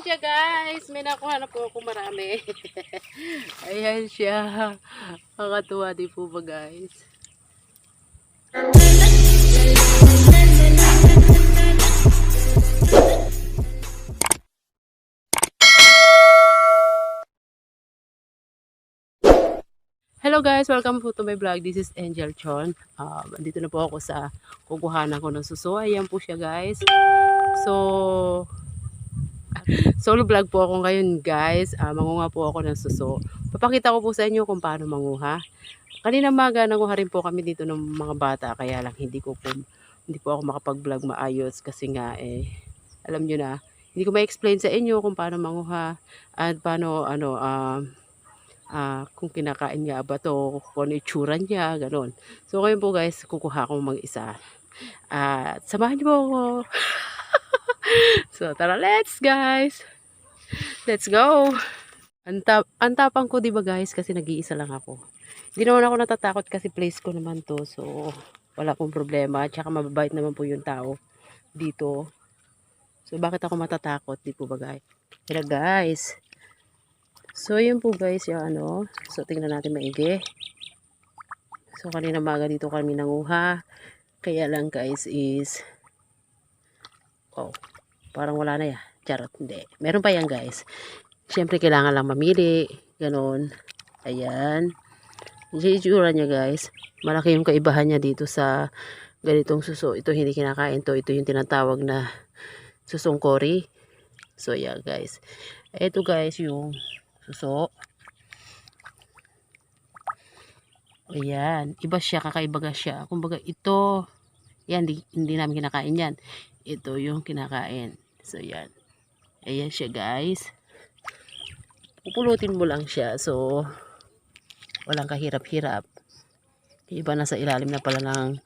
Ayan siya guys. May nakuha na po ako marami. Ayan siya. Nakakatuwa din po ba guys? Hello guys, welcome po to my vlog. This is Angel Chon. Um, andito na po ako sa kukuhanan ko ng suso. Ayan po siya guys. So, solo vlog po ako ngayon guys. Uh, mangunga po ako ng suso. Papakita ko po sa inyo kung paano manguha. Kanina maga nanguha rin po kami dito ng mga bata. Kaya lang hindi ko po, hindi po ako makapag-vlog maayos kasi nga eh, alam nyo na, hindi ko ma-explain sa inyo kung paano manguha at paano ano, um, ah, kung kinakain niya ba to, kung ano itsura niya, ganun. So, ngayon po guys, kukuha ko mag-isa. At samahan niyo po ako. so, tara, let's guys. Let's go. Ang, tap ang tapang ko, di ba guys, kasi nag-iisa lang ako. Hindi naman ako natatakot kasi place ko naman to. So, wala akong problema. Tsaka mababait naman po yung tao dito. So, bakit ako matatakot? Di po ba guys? Kaya guys, So, yun po guys, yung ano. So, tingnan natin maigi. So, kanina maga dito kami nanguha. Kaya lang guys is, oh, parang wala na ya. Charot, hindi. Meron pa yan guys. Siyempre, kailangan lang mamili. Ganon. Ayan. Itsura niya guys. Malaki yung kaibahan niya dito sa ganitong suso. Ito hindi kinakain to. Ito yung tinatawag na susong kori. So, yeah guys. Ito guys yung suso. Ayan. Iba siya, kakaibaga siya. Kumbaga ito, yan, di, hindi namin kinakain yan. Ito yung kinakain. So, yan. Ayan siya, guys. Pupulutin mo lang siya. So, walang kahirap-hirap. Iba na sa ilalim na pala ng,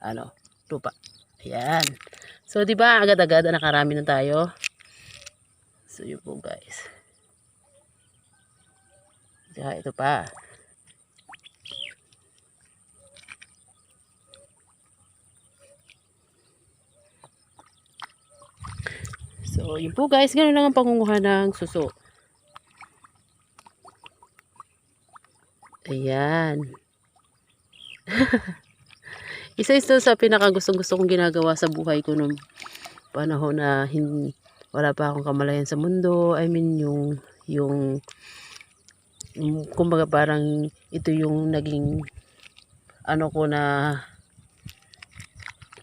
ano, lupa. Ayan. So, di ba agad-agad nakarami na tayo? So, yun po, guys. Tsaka ito pa. So, yun po guys. Ganun lang ang pangunguha ng suso. Ayan. Isa ito sa pinakagustong gusto kong ginagawa sa buhay ko nung panahon na hin wala pa akong kamalayan sa mundo. I mean, yung yung Mm, kumbaga parang ito yung naging ano ko na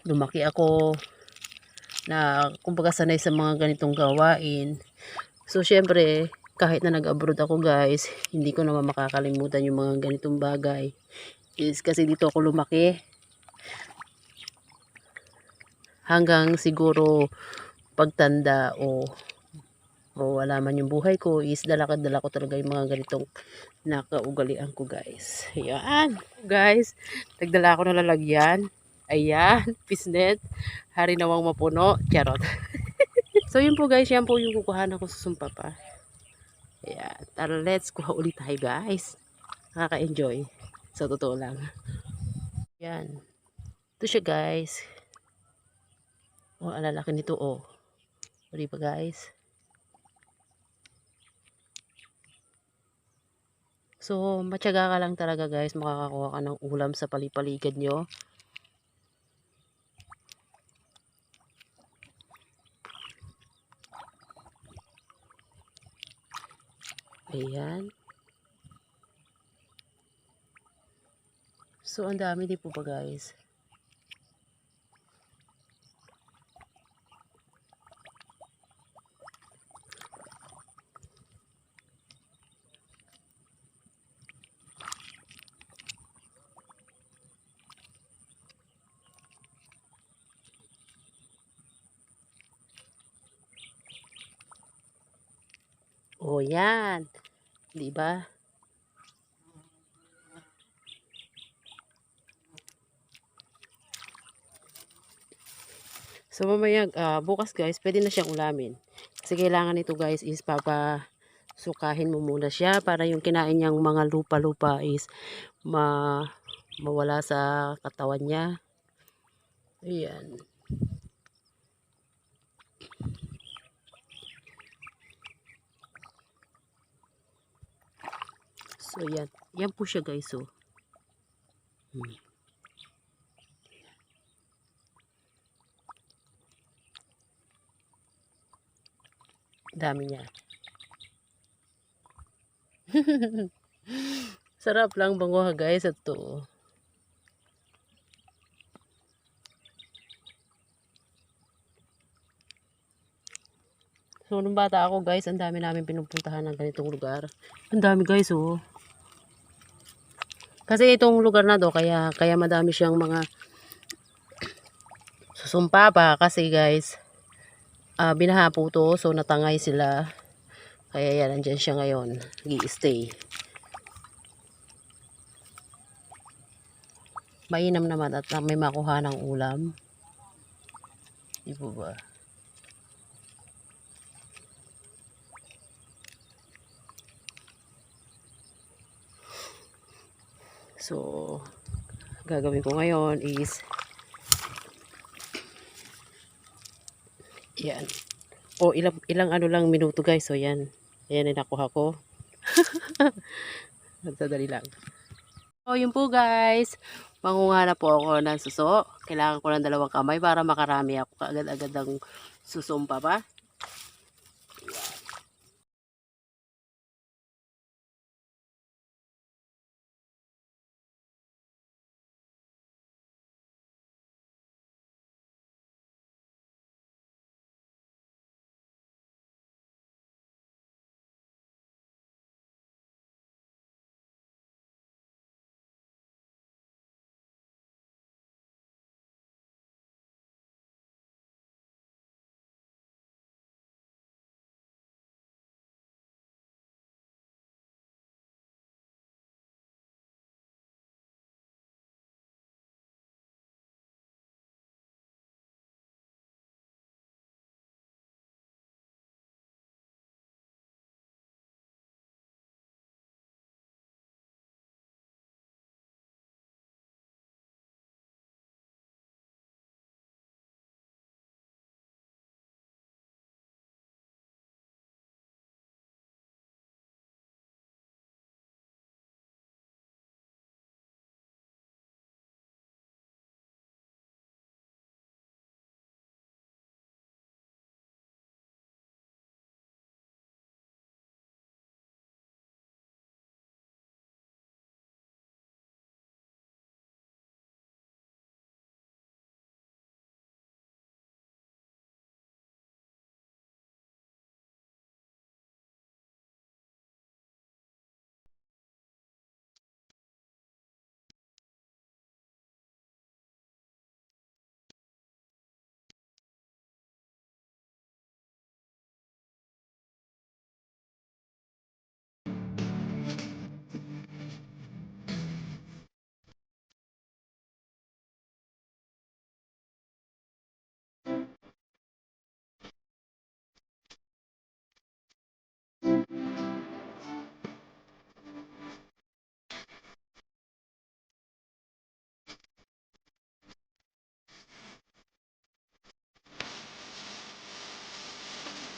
lumaki ako na kumbaga sanay sa mga ganitong gawain. So syempre kahit na nag-abroad ako guys hindi ko naman makakalimutan yung mga ganitong bagay. Is kasi dito ako lumaki. Hanggang siguro pagtanda o o wala man yung buhay ko is dala-dala ko talaga yung mga ganitong nakaugalian ko guys. Ayan guys nagdala ako ng lalagyan ayan pisnet. Hari nawang mapuno. Charot. So yun po guys. Yan po yung kukuhanan ko sa sumpa pa. Ayan. Tara let's kuha ulit tayo guys. Nakaka-enjoy. Sa totoo lang. Yan ito siya guys. Oh alalaki nito oh. O diba guys. So, matyaga ka lang talaga guys, makakakuha ka ng ulam sa palipaligad nyo. Ayan. So, ang dami din po ba guys. Oh, yan. 'Di ba? So, mamaya, ah, bukas guys, pwede na siyang ulamin. Kasi kailangan ito guys is papasukahin mo muna siya para yung kinain niyang mga lupa-lupa is ma mawala sa katawan niya. Ayan. So, yan. Yan po siya guys, oh. Hmm. Dami niya. Sarap lang bango guys at to. So, nung bata ako guys, ang dami namin pinupuntahan ng ganitong lugar. Ang dami guys, oh. Kasi itong lugar na to, kaya, kaya madami siyang mga susumpa pa. Kasi guys, ah binaha po to, so natangay sila. Kaya yan, nandyan siya ngayon. nag-i-stay. Mainam naman at may makuha ng ulam. Di ba? So, gagawin ko ngayon is yan. O, ilang, ilang ano lang minuto guys. So, yan. Ayan na nakuha ko. Nagsadali lang. So, yun po guys. Mangunga na po ako ng suso. Kailangan ko ng dalawang kamay para makarami ako kaagad-agad ng susumpa pa.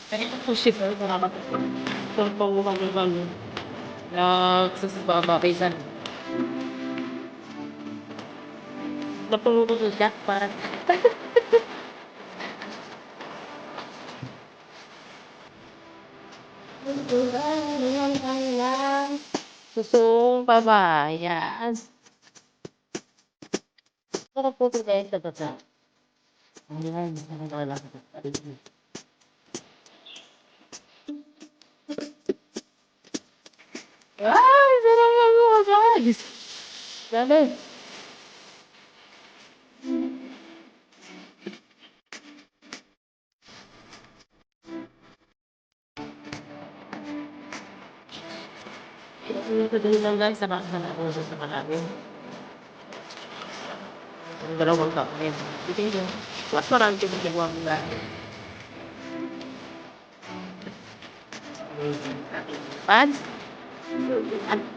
Kahit po siya, nakakatawa. Ito pa mo kami bang nagsusubaba kaysan. Napuluto siya para Susung pabayan. Sarap po ito guys, sa bata. Ayan, ayan, ayan. Ay, sarap mga guys. Dali. Din lang guys, sarap na nauso sa malalim. Ang dalawang kain. Ito yun. Mas marami ko ginagawa mo guys. Pads? Ano?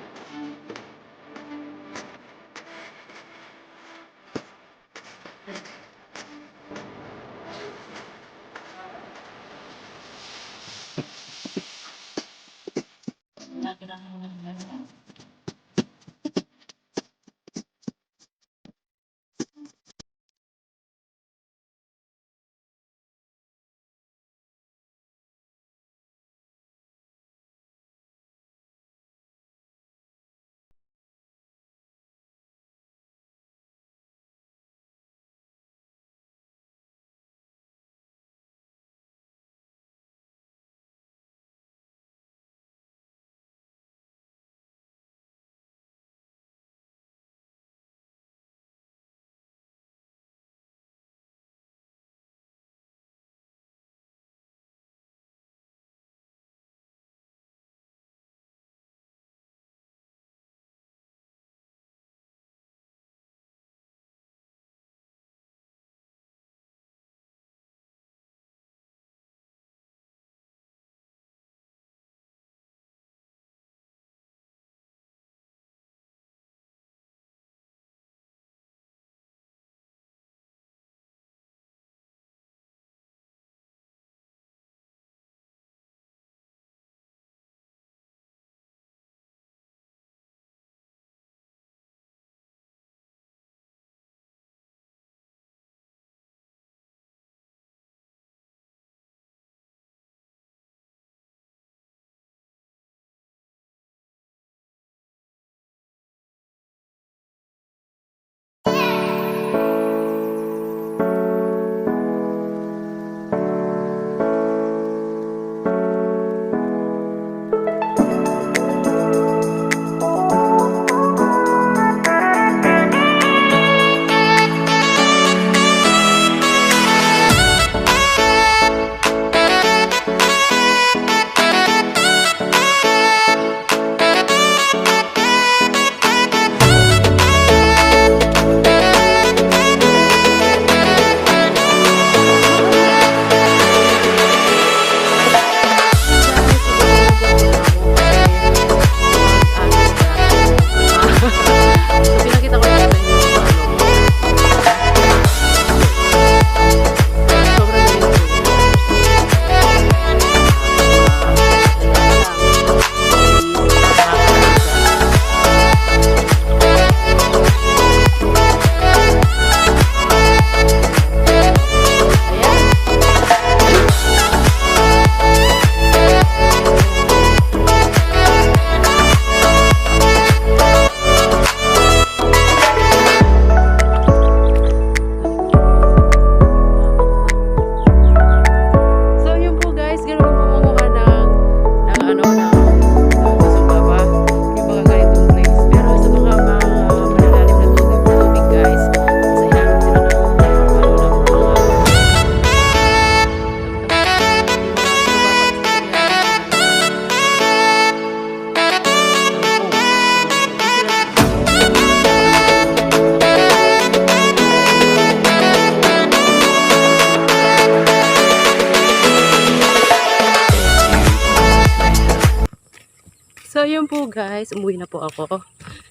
Guys, umuwi na po ako.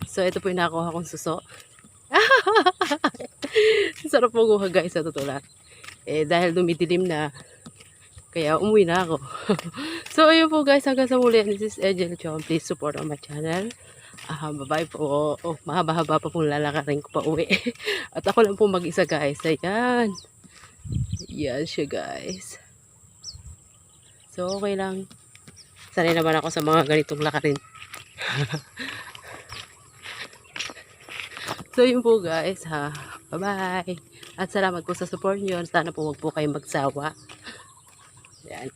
So ito po yung nakuha kong suso. Sarap po guha guys sa totoo lang. Eh dahil dumidilim na, kaya umuwi na ako. so ayun po guys, hanggang sa muli. This is Angel Chong. Please support on my channel. Ah, bye po. Oh, mahaba-haba pa pong lalakarin ko pa uwi. At ako lang po mag-isa guys. Ayan. Yan siya guys. So okay lang. Sanay naman ako sa mga ganitong lakarin. so yun po guys ha. Bye bye. At salamat po sa support nyo. Sana po wag po kayong magsawa. Yan.